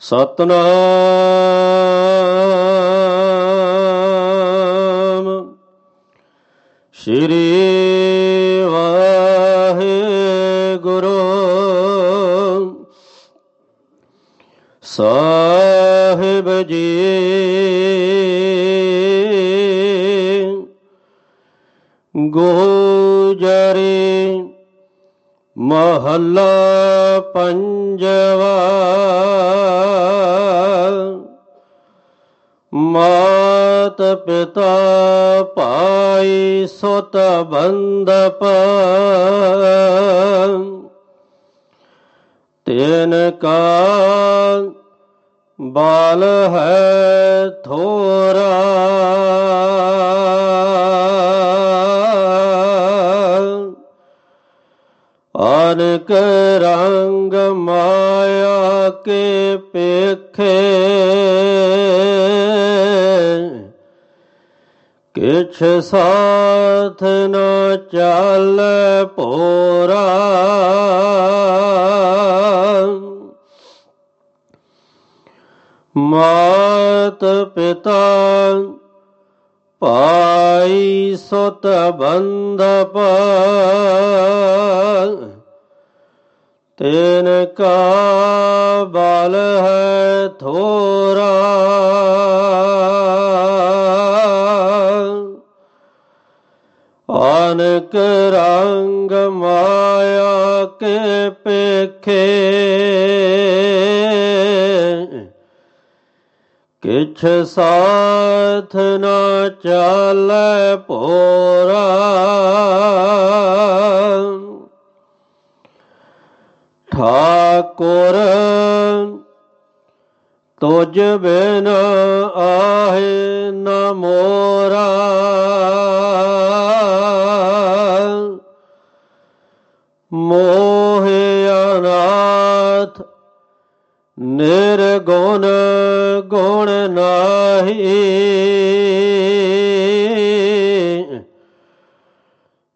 ਸਤਨਾਮ। ਸ਼੍ਰੀ ਵਾਹਿਗੁਰੂ। ਸਾਹਿਬ ਜੀ। ਗੋਜਰੀ ਮਹੱਲਾ ਪੰਜਵਾ। ਮਾਤ ਪਿਤਾ ਭਾਈ ਸੁਤ ਬੰਦਪ ਤੈਨ ਕਾ ਬਾਲ ਹੈ ਥੋਰਾ। ਅਨਕ ਰੰਗ ਮਾਇਆ ਕੇ ਪੇਖੇ ਕਿਛ ਸਾਥ ਨ ਚੱਲ ਪੋਰਾ। ਮਾਤ ਪਿਤਾ ਪਾਈ ਸੁਤ ਬੰਧਪ ਤੈਨ ਕਾ ਬਲ ਹੈ ਥੋਰਾ। ਅਨਕ ਰੰਗ ਮਾਇਆ ਕੇ ਪੇਖੇ। ਕਿਛ ਸਾਥ ਨਾ ਚਾਲੈ ਪੋਰਾ। ਠਾਕੁਰ ਤੁਜ ਬਿਨ ਆਹੇ ਨਾ ਮੋਰਾ। ਨਿਰਗੁਣ ਗੁਣ ਨਾਹੀ।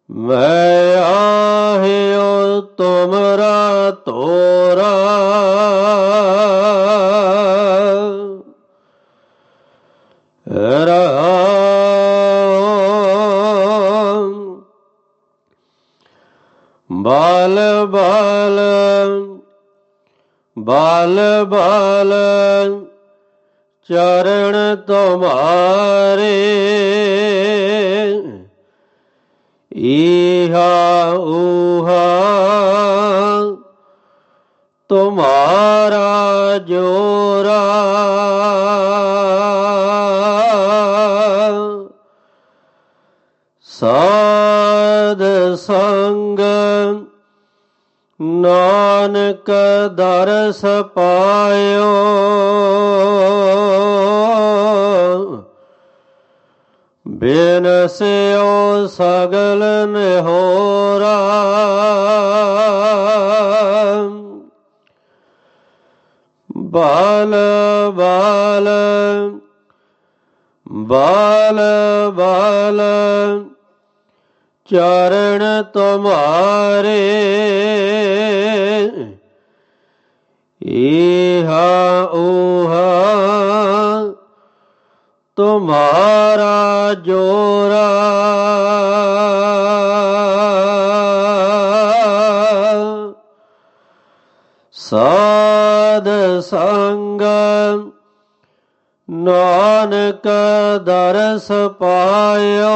ਮੈਂ ਆਹਿਓ ਤੁਮਰਾ ਤੋਰਾ। ਰਾਮ। ਬਾਲ ਬਾਲ ਬਾਲ ਬਾਲ ਚਰਨ ਤੁਮਾਰੇ। ਈਹਾ ਊਹਾ ਤੁਮਾਰਾ ਜੋਰਾ। ਸਾਧ ਸੰਗ ਨਾਨਕ ਦਰਸ ਪਾਇਓ। ਬਿਨ ਸਿਓ ਸਗਲ ਨਿਹੋਰਾ। ਬਾਲ ਬਾਲ ਬਾਲ ਬਾਲ ਚਰਨ ਤੁਮਾਰੇ। ਈਹਾ ਊਹਾ ਤੁਮਾਰਾ ਜੋਰਾ ਸਾਧ ਸੰਗ ਨਾਨਕ ਦਰਸ ਪਾਇਓ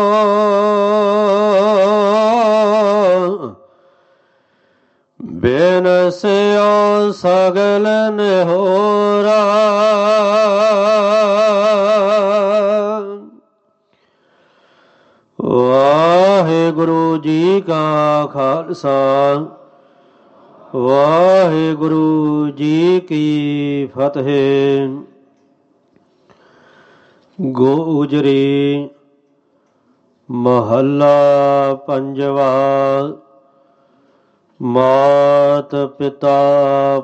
ਬਿਨ ਸਿਓ ਸਗਲ ਨਿਹੋਰਾ। ਵਾਹਿਗੁਰੂ ਜੀ ਕਾ ਖਾਲਸਾ, ਵਾਹਿਗੁਰੂ ਜੀ ਕੀ ਫਤਿਹ। ਗੋਜਰੀ ਮਹੱਲਾ ਪੰਜਵਾ ਮਾਤ ਪਿਤਾ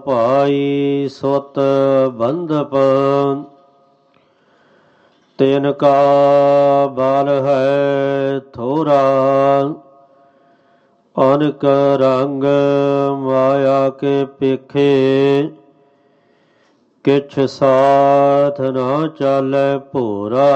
ਭਾਈ ਸੁਤ ਬੰਧਪ, ਤਿਨ ਕਾ ਬਲ ਹੈ ਥੋਰਾ, ਅਨਕ ਰੰਗ ਮਾਇਆ ਕੇ ਪੇਖੇ ਕਿਛ ਸਾਥ ਨਾ ਚਾਲੈ ਭੋਰਾ।